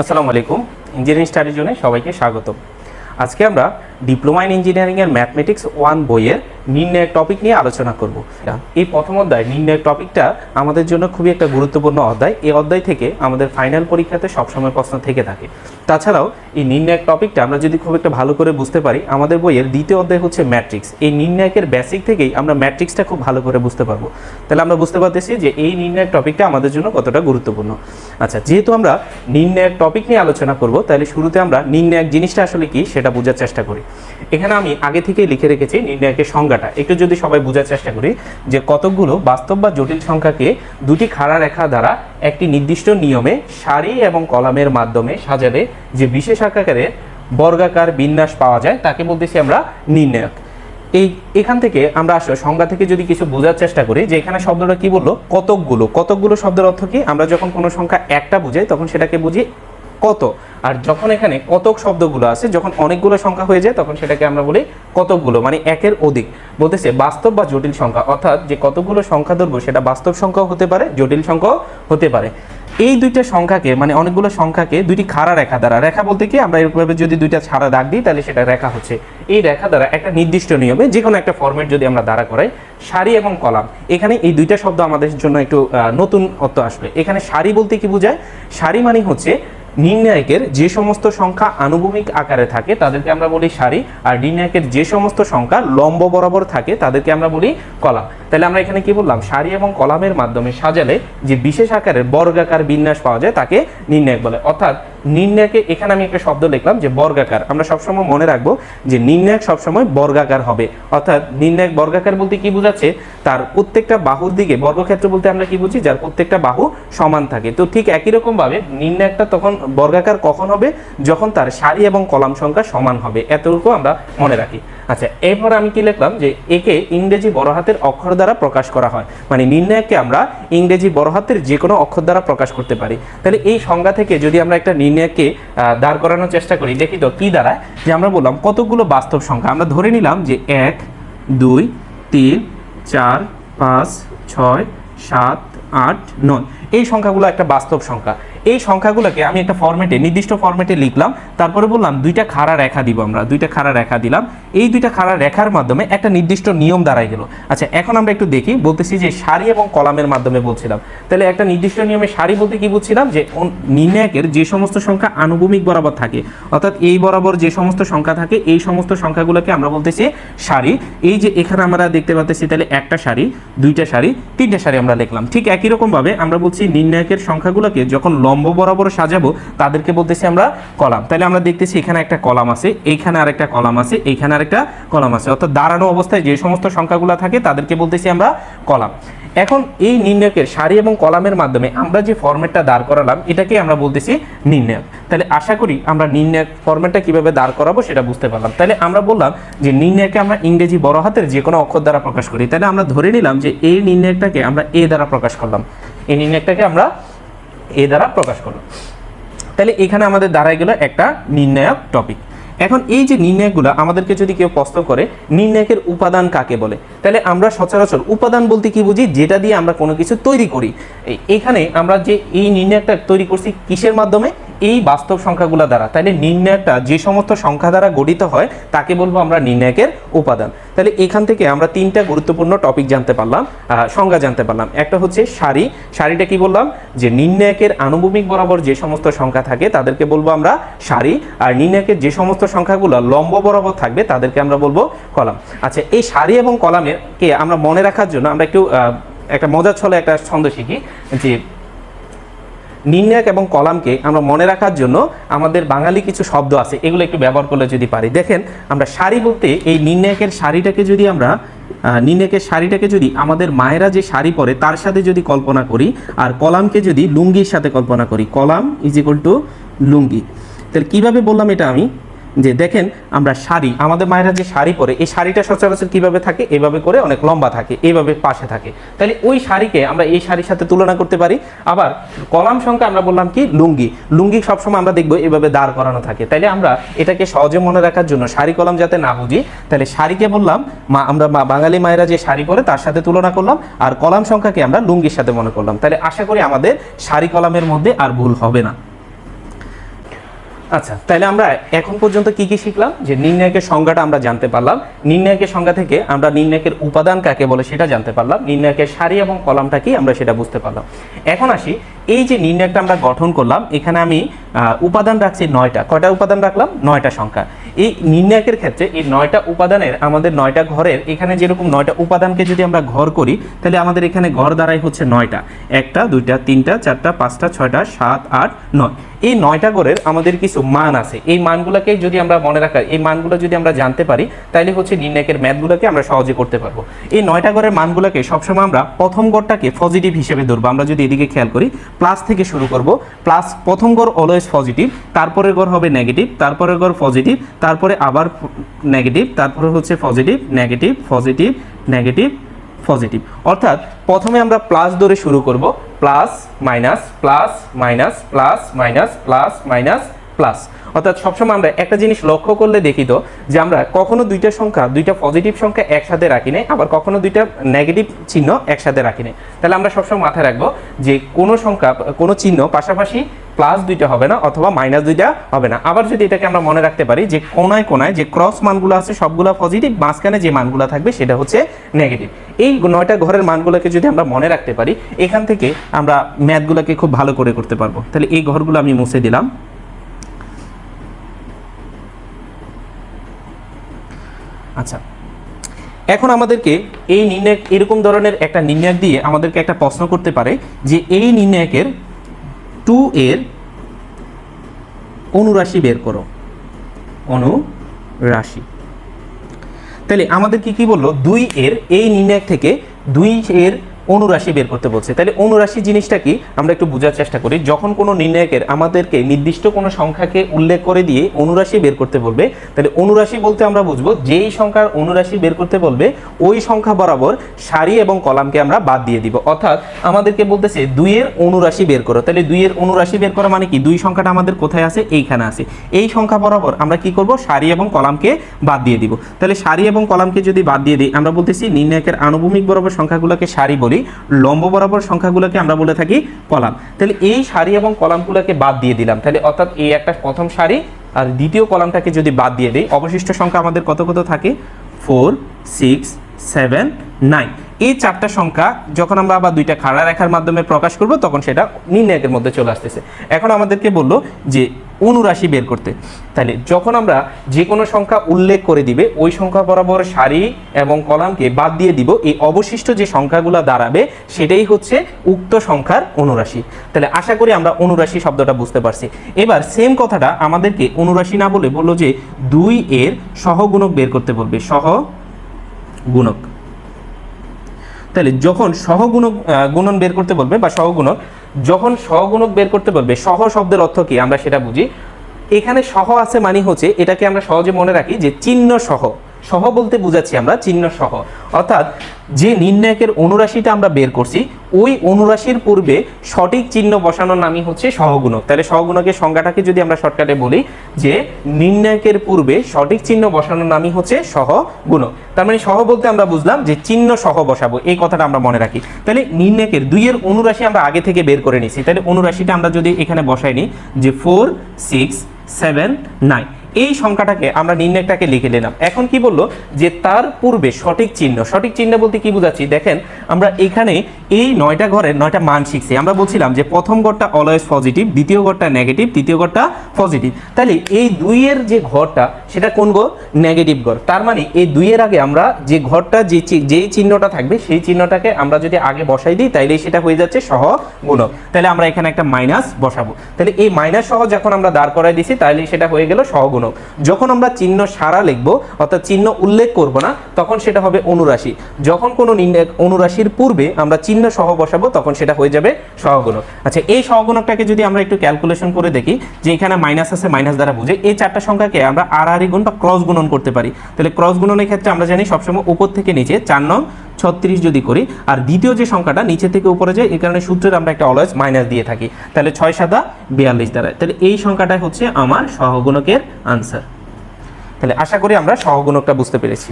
আসসালামু আলাইকুম। ইঞ্জিনিয়ারিং স্টাডির জন্য সবাইকে স্বাগত আজকে আমরা ডিপ্লোমা ইন ইঞ্জিনিয়ারিং এর ম্যাথমেটিক্স ওয়ান বইয়ের নির্ণয়ের টপিক নিয়ে আলোচনা করব। এই প্রথম অধ্যায় নির্ণয়ের টপিকটা আমাদের জন্য খুবই একটা গুরুত্বপূর্ণ অধ্যায়। এই অধ্যায় থেকে আমাদের ফাইনাল পরীক্ষাতে সবসময় প্রশ্ন থেকে থাকে। তাছাড়াও এই নির্ণায়ক টপিকটা আমরা যদি খুব একটা ভালো করে বুঝতে পারি আমাদের বইয়ের দ্বিতীয় অধ্যায় হচ্ছে ম্যাট্রিক্স এই নির্ণায়কের বেসিক থেকেই আমরা ম্যাট্রিক্সটা খুব ভালো করে বুঝতে পারব। তাহলে আমরা বুঝতে পারতেছি যে এই নির্ণায়ক টপিকটা আমাদের জন্য কতটা গুরুত্বপূর্ণ। আচ্ছা যেহেতু আমরা নির্ণায়ক টপিক নিয়ে আলোচনা করব তাহলে শুরুতে আমরা নির্ণায়ক জিনিসটা আসলে কি সেটা বোঝার চেষ্টা করি। এখানে আমি আগে থেকেই লিখে রেখেছি নির্ণায়কের সংজ্ঞাটা। একটু যদি সবাই বোঝার চেষ্টা করি যে কতকগুলো বাস্তব বা জটিল সংখ্যাকে দুটি খাড়া রেখা দ্বারা একটি নির্দিষ্ট নিয়মে সারি এবং কলামের মাধ্যমে সাজালে যে বিশেষ আকারের বর্গাকার বিন্যাস পাওয়া যায়, তাকে বলতেছি আমরা নির্ণায়ক। এই, এখান থেকে আমরা আসলে সংজ্ঞা থেকে যদি কিছু বোঝার চেষ্টা করি যে এখানে শব্দটা কি বলল? কতকগুলো। কতকগুলো শব্দের অর্থ কি? আমরা যখন কোনো সংখ্যা একটা বুঝাই, তখন সেটাকে বুঝি কত? আর যখন এখানে কতক শব্দগুলো আছে, যখন অনেকগুলো সংখ্যা হয়ে যায়, তখন সেটাকে আমরা বলি কতকগুলো মানে একের অধিক। বলতেছে বাস্তব বা জটিল সংখ্যা, অর্থাৎ যে কতগুলো সংখ্যা ধরবো, সেটা বাস্তব সংখ্যাও হতে পারে, জটিল সংখ্যাও হতে পারে। এই দুইটা সংখ্যাকে মানে অনেকগুলো সংখ্যাকে দুইটি খাড়া রেখা দ্বারা, রেখা বলতে কি, আমরা এরকমভাবে যদি দুইটা ছাড়া দাগ দিই, তাহলে সেটা রেখা হচ্ছে। এই রেখা দ্বারা একটা নির্দিষ্ট নিয়মে যে কোনো একটা ফরম্যাট যদি আমরা দাঁড়া করাই, সারি এবং কলাম, এখানে এই দুইটা শব্দ আমাদের জন্য একটু নতুন অর্থ আসবে। এখানে সারি বলতে কি বোঝায়? সারি মানে হচ্ছে নির্ণায়কের যে সমস্ত সংখ্যা আনুভূমিক আকারে থাকে, তাদেরকে আমরা বলি সারি, আর নির্ণায়কের যে সমস্ত সংখ্যা লম্ব বরাবর থাকে, তাদেরকে আমরা বলি কলাম। তাহলে আমরা এখানে কি বললাম? সারি এবং কলামের মাধ্যমে সাজালে যে বিশেষ আকারের বর্গাকার বিন্যাস পাওয়া যায়, তাকে নির্ণায়ক বলে। অর্থাৎ নির্ণায়কে এখানে আমি একটা শব্দ লিখলাম যে বর্গাকার। আমরা সবসময় মনে রাখব যে নির্ণায়ক সবসময় বর্গাকার হবে। অর্থাৎ নির্ণায়ক বর্গাকার বলতে কি বোঝাচ্ছে? তার প্রত্যেকটা বাহুর দিকে, বর্গক্ষেত্র বলতে আমরা কি বুঝি? যার প্রত্যেকটা বাহু সমান থাকে। তো ঠিক একই রকমভাবে নির্ণায়কটা তখন বর্গাকার কখন হবে? যখন তার সারি এবং কলাম সংখ্যা সমান হবে। এতটুকু আমরা মনে রাখি। আচ্ছা এরপর আমি কি লিখলাম যে একে ইংরেজি বড় হাতের অক্ষর দ্বারা প্রকাশ করা হয়। মানে নির্ণায়ককে আমরা ইংরেজি বড় হাতের যে কোনো অক্ষর দ্বারা প্রকাশ করতে পারি। তাহলে এই সংজ্ঞা থেকে যদি আমরা একটা নির্ণায়ককে দাঁড় করানোর চেষ্টা করি, দেখি তো কি দাঁড়ায়। যে আমরা বললাম কতগুলো বাস্তব সংখ্যা আমরা ধরে নিলাম যে এক, দুই, তিন, চার, পাঁচ, ছয়, সাত, আট, নয়। এই সংখ্যাগুলো একটা বাস্তব সংখ্যা। এই সংখ্যাগুলোকে আমি একটা ফরম্যাটে নির্দিষ্ট ফরম্যাটে লিখলাম, তারপরে বললাম দুইটা খাড়া রেখা দিব আমরা, দুইটা খাড়া রেখা দিলাম। এই দুইটা খাড়া রেখার মাধ্যমে একটা নির্দিষ্ট নিয়ম দাঁড়াই গেল। আচ্ছা এখন আমরা একটু দেখি, বলতেছি যে সারি এবং কলামের মাধ্যমে বলছিলাম। তাহলে একটা নির্দিষ্ট নিয়মে সারি বলতে কি বুঝছিলাম? যে নির্ণায়কের যে সমস্ত সংখ্যা আনুভূমিক বরাবর থাকে, অর্থাৎ এই বরাবর যে সমস্ত সংখ্যা থাকে, এই সমস্ত সংখ্যাগুলোকে আমরা বলতেছি সারি। এই যে এখানে আমরা দেখতে পাচ্ছি তাহলে একটা সারি, দুইটা সারি, তিনটা সারি আমরা লিখলাম। ঠিক একই রকম ভাবে আমরা বলছি নির্ণায়কের সংখ্যাগুলোকে যখন লম্ব বরাবর সাজাবো, তাদেরকে বলতেছি আমরা কলাম। তাহলে আমরা দেখতেছি এখানে একটা কলাম আছে, এইখানে আরেকটা কলাম আছে, এইখানে আরেকটা কলাম আছে। অর্থাৎ দাঁড়ানো অবস্থায় যে সমস্ত সংখ্যাগুলো থাকে, তাদেরকে বলতেছি আমরা কলাম। এখন এই নির্ণয়কের সারি এবং কলামের মাধ্যমে আমরা যে ফরম্যাটটা দাঁড় করালাম, এটাকে আমরা বলতেছি নির্ণায়ক তাহলে আশা করি আমরা নির্ণায়ক ফরম্যাটটা কীভাবে দাঁড় করাবো সেটা বুঝতে পারলাম। তাহলে আমরা বললাম যে নির্ণয়কে আমরা ইংরেজি বড় হাতের যে কোনো অক্ষর দ্বারা প্রকাশ করি। তাহলে আমরা ধরে নিলাম যে এই নির্ণয়কটাকে আমরা এ দ্বারা প্রকাশ করলাম। এই নির্ণয়কটাকে আমরা এ দ্বারা প্রকাশ করলাম। তাহলে এখানে আমাদের দাঁড়ায় গেল একটা নির্ণায়ক টপিক এখন এই যে নির্ণায়কগুলো আমাদেরকে যদি কেউ প্রশ্ন করে, নির্ণায়কের উপাদান কাকে বলে? তাহলে আমরা সচরাচর উপাদান বলতে কি বুঝি? যেটা দিয়ে আমরা কোনো কিছু তৈরি করি। এখানে আমরা যে এই নির্ণায়কটা তৈরি করছি কিসের মাধ্যমে? এই বাস্তব সংখ্যাগুলো দ্বারা। তাহলে নির্ণায়কটা যে সমস্ত সংখ্যা দ্বারা গঠিত হয়, তাকে বলব আমরা নির্ণায়কের উপাদান। তাহলে এখান থেকে আমরা তিনটা গুরুত্বপূর্ণ টপিক জানতে পারলাম সংজ্ঞা জানতে পারলাম। একটা হচ্ছে সারি। সারিটা কি বললাম? যে নির্ণায়কের আনুভূমিক বরাবর যে সমস্ত সংখ্যা থাকে, তাদেরকে বলব আমরা সারি। আর নির্ণায়কের যে সমস্ত সংখ্যাগুলো লম্ব বরাবর থাকবে, তাদেরকে আমরা বলব কলাম। আচ্ছা এই সারি এবং কলামের কে আমরা মনে রাখার জন্য আমরা একটু একটা মজার ছলে একটা ছন্দ শিখি, যে নির্ণায়ক এবং কলামকে আমরা মনে রাখার জন্য আমাদের বাঙালি কিছু শব্দ আছে, এগুলো একটু ব্যবহার করলে যদি পারি। দেখেন, আমরা শাড়ি বলতে এই নির্ণায়কের শাড়িটাকে যদি আমরা নির্ণায়কের শাড়িটাকে যদি আমাদের মায়েরা যে শাড়ি পরে তার সাথে যদি কল্পনা করি আর কলামকে যদি লুঙ্গির সাথে কল্পনা করি, কলাম ইজ ইকুয়াল টু লুঙ্গি। তাহলে কীভাবে বললাম এটা আমি? যে দেখেন, আমরা শাড়ি, আমাদের মায়েরা যে শাড়ি পরে, এই শাড়িটা সচরাচর কীভাবে থাকে? এভাবে করে অনেক লম্বা থাকে এইভাবে পাশে থাকে। তাহলে ওই শাড়িকে আমরা এই শাড়ির সাথে তুলনা করতে পারি। আবার কলাম সংখ্যা আমরা বললাম কি? লুঙ্গি। লুঙ্গি সবসময় আমরা দেখব এভাবে দাঁড় করানো থাকে। তাইলে আমরা এটাকে সহজে মনে রাখার জন্য শাড়ি কলাম যাতে না বুঝি, তাহলে শাড়িকে বললাম, মা, আমরা বাঙালি মায়েরা যে শাড়ি পরে তার সাথে তুলনা করলাম, আর কলাম সংখ্যাকে আমরা লুঙ্গির সাথে মনে করলাম। তাহলে আশা করি আমাদের শাড়ি কলামের মধ্যে আর ভুল হবে না। আচ্ছা তাহলে আমরা এখন পর্যন্ত কি কি শিখলাম? যে নির্ণায়কের সংজ্ঞাটা আমরা জানতে পারলাম। নির্ণায়কের সংজ্ঞা থেকে আমরা নির্ণায়কের উপাদান কাকে বলে সেটা জানতে পারলাম। নির্ণায়কের সারি এবং কলামটা কি আমরা সেটা বুঝতে পারলাম। এখন আসি, এই যে নির্ণায়কটা আমরা গঠন করলাম, এখানে আমি উপাদান রাখছি নয়টা। কয়টা উপাদান রাখলাম? নয়টা সংখ্যা। এই নির্ণায়কের ক্ষেত্রে এই নয়টা উপাদানের, আমাদের নয়টা ঘরের, এখানে যেরকম নয়টা উপাদানকে যদি আমরা ঘর করি, তাহলে আমাদের এখানে ঘর দ্বারাই হচ্ছে নয়টা। একটা, দুইটা, তিনটা, চারটা, পাঁচটা, ছয়টা, সাত, আট, নয়। এই নয়টা গড়ের আমাদের কিছু মান আছে। এই মানগুলোকে যদি আমরা মনে রাখার, এই মানগুলো যদি আমরা জানতে পারি তাহলে হচ্ছে নির্ণায়কের ম্যাথগুলোকে আমরা সহজে করতে পারব। এই নয়টা গড়ের মানগুলোকে সবসময় আমরা প্রথম গড়টাকে পজিটিভ হিসেবে ধরবো। আমরা যদি এদিকে খেয়াল করি প্লাস থেকে শুরু করব। প্লাস প্রথম গড় অলওয়েজ পজিটিভ তারপরের গড় হবে নেগেটিভ তারপরের গড় পজিটিভ তারপরে আবার নেগেটিভ তারপরে হচ্ছে positive negative positive negative positive. অর্থাৎ প্রথমে আমরা প্লাস ধরে শুরু করব, plus minus plus minus plus minus plus minus plus অর্থাৎ সবসময় আমরা একটা জিনিস লক্ষ্য করলে দেখি তো, যে আমরা কখনো দুইটা সংখ্যা, দুইটা পজিটিভ সংখ্যা একসাথে রাখি না আবার কখনো দুইটা নেগেটিভ চিহ্ন একসাথে রাখি না তাহলে আমরা সবসময় মাথায় রাখব যে কোনো সংখ্যা, কোনো চিহ্ন পাশাপাশি প্লাস দুইটা হবে না অথবা মাইনাস দুইটা হবে না। আবার যদি এটাকে আমরা মনে রাখতে পারি যে কোনায় কোনায় যে ক্রস মানগুলো আছে সবগুলো পজিটিভ মাঝখানে যে মানগুলো থাকবে সেটা হচ্ছে নেগেটিভ এই নয়টা ঘরের মানগুলোকে যদি আমরা মনে রাখতে পারি, এখান থেকে আমরা ম্যাথগুলোকে খুব ভালো করে করতে পারব। তাহলে এই ঘরগুলো আমি মুছে দিলাম। আচ্ছা। এখন আমাদেরকে এই নির্ণায়ক এরকম ধরনের একটা নির্ণায়ক দিয়ে আমাদেরকে একটা প্রশ্ন করতে পারে যে এই নির্ণায়কের টু এর অনুরাশি বের করো। অনুরাশি। তাহলে আমাদের কি কি বলল? দুই এর, এই নির্ণায়ক থেকে দুই এর অনুরাশি বের করতে বলছে। তাহলে অনুরাশি জিনিসটা কি? আমরা একটু বোঝার চেষ্টা করি। যখন কোনো নির্ণায়কের আমাদেরকে নির্দিষ্ট কোনো সংখ্যাকে উল্লেখ করে দিয়ে অনুরাশি বের করতে বলবে, তাহলে অনুরাশি বলতে আমরা বুঝব যেই সংখ্যার অনুরাশি বের করতে বলবে, ওই সংখ্যা বরাবর সারি এবং কলামকে আমরা বাদ দিয়ে দিব। অর্থাৎ আমাদেরকে বলতেছে দুইয়ের অনুরাশি বের করো। তাহলে দুইয়ের অনুরাশি বের করা মানে কি? দুই সংখ্যাটা আমাদের কোথায় আছে? এইখানে আছে। এই সংখ্যা বরাবর আমরা কি করব? সারি এবং কলামকে বাদ দিয়ে দিব। তাহলে সারি এবং কলামকে যদি বাদ দিয়ে দিই, আমরা বলতেছি নির্ণায়কের আনুভূমিক বরাবর সংখ্যাগুলোকে সারি বলি লম্ব বরাবর সংখ্যাগুলোকে আমরা বলে থাকি কলাম। তাহলে এই সারি এবং কলামগুলোকে বাদ দিয়ে দিলাম। তাহলে অর্থাৎ এই একটা প্রথম সারি আর দ্বিতীয় কলামটাকে যদি বাদ দিয়ে দিই, অবশিষ্ট সংখ্যা আমাদের কত কত থাকে? Four, six, seven, nine. এই চারটা সংখ্যা যখন আমরা আবার দুইটা খাড়া রেখার মাধ্যমে প্রকাশ করব, তখন সেটা নির্ণায়কের মধ্যে চলে আসতেছে। এখন আমাদেরকে বলল যে অনুরাশি বের করতে। তাহলে যখন আমরা যে কোনো সংখ্যা উল্লেখ করে দিবে, ওই সংখ্যা বরাবর সারি এবং কলামকে বাদ দিয়ে দিব, এই অবশিষ্ট যে সংখ্যাগুলো দাঁড়াবে, সেটাই হচ্ছে উক্ত সংখ্যার অনুরাশি তাহলে আশা করি আমরা অনুরাশি শব্দটা বুঝতে পারছি। এবার সেম কথাটা আমাদেরকে অনুরাশি না বলে বলল যে দুই এর সহগুণক বের করতে বলবে। সহ গুণক তাহলে যখন সহগুণক গুণন বের করতে বলবে বা সহগুণক যখন সহগুণক বের করতে বলবে সহ শব্দের অর্থ কি? আমরা সেটা বুঝি। এখানে সহ আছে মানে হচ্ছে, এটাকে আমরা সহজে মনে রাখি যে চিহ্ন সহ। সহ বলতে বুঝাচ্ছি আমরা, চিহ্ন সহ। অর্থাৎ যে নির্ণায়কের অনুরাশিটা আমরা বের করছি, ওই অনুরাশির পূর্বে সঠিক চিহ্ন বসানোর নামই হচ্ছে সহগুণক। তাহলে সহগুণকের সংজ্ঞাটাকে যদি আমরা শর্টকাটে বলি, যে নির্ণায়কের পূর্বে সঠিক চিহ্ন বসানোর নামই হচ্ছে সহগুণক। তার মানে সহ বলতে আমরা বুঝলাম যে চিহ্ন সহ বসাবো, এই কথাটা আমরা মনে রাখি। তাহলে নির্ণায়কের দুইয়ের অনুরাশি আমরা আগে থেকে বের করে নিছি তাহলে অনুরাশিটা আমরা যদি এখানে বসাই নিই, যে ফোর সিক্স সেভেন নাইন এই সংখ্যাটাকে আমরা নির্ণয়টাকে লিখে নিলাম। এখন কি বলল? যে তার পূর্বে সঠিক চিহ্ন সঠিক চিহ্ন বলতে কি বুঝাচ্ছি? দেখেন, আমরা এখানে এই নয়টা ঘরের নয়টা মান শিখছি। আমরা বলছিলাম যে প্রথম ঘরটা অলওয়েজ পজিটিভ দ্বিতীয় ঘরটা নেগেটিভ তৃতীয় ঘরটা পজিটিভ তাহলে এই দুইয়ের যে ঘরটা, সেটা কোন ঘর? নেগেটিভ ঘর। তার মানে এই দুইয়ের আগে আমরা যে ঘরটা, যে যেই চিহ্নটা থাকবে, সেই চিহ্নটাকে আমরা যদি আগে বসাই দিই, তাইলে সেটা হয়ে যাচ্ছে সহ গুণক তাহলে আমরা এখানে একটা মাইনাস বসাবো। তাহলে এই মাইনাস সহ যখন আমরা দাঁড় করাই দিছি তাহলে সেটা হয়ে গেল সহগুণক। যখন আমরা চিহ্ন সারা লিখব, অর্থাৎ চিহ্ন উল্লেখ করব না, তখন সেটা হবে অনুরাশি। যখন কোনো অনুরাশির পূর্বে আমরা চিহ্ন সহ বসাবো, তখন সেটা হয়ে যাবে সহগুণক। আচ্ছা এই সহগুণকটাকে যদি আমরা একটু ক্যালকুলেশন করে দেখি, যে এখানে মাইনাস আছে মাইনাস দ্বারা বুঝে, এই চারটা সংখ্যাকে আমরা আর আড়াআড়ি গুণ বা ক্রস গুণন করতে পারি। তাহলে ক্রস গুণনের ক্ষেত্রে আমরা জানি সবসময় উপর থেকে নিচে চার নং ছত্রিশ যদি করি, আর দ্বিতীয় যে সংখ্যাটা নিচে থেকে উপরে যায়, এই কারণে সূত্রের আমরা একটা অলওয়েজ মাইনাস দিয়ে থাকি। তাহলে ছয় সাদা বিয়াল্লিশ দ্বারা। তাহলে এই সংখ্যাটাই হচ্ছে আমার সহগুণকের আনসার তাহলে আশা করি আমরা সহগুণকটা বুঝতে পেরেছি।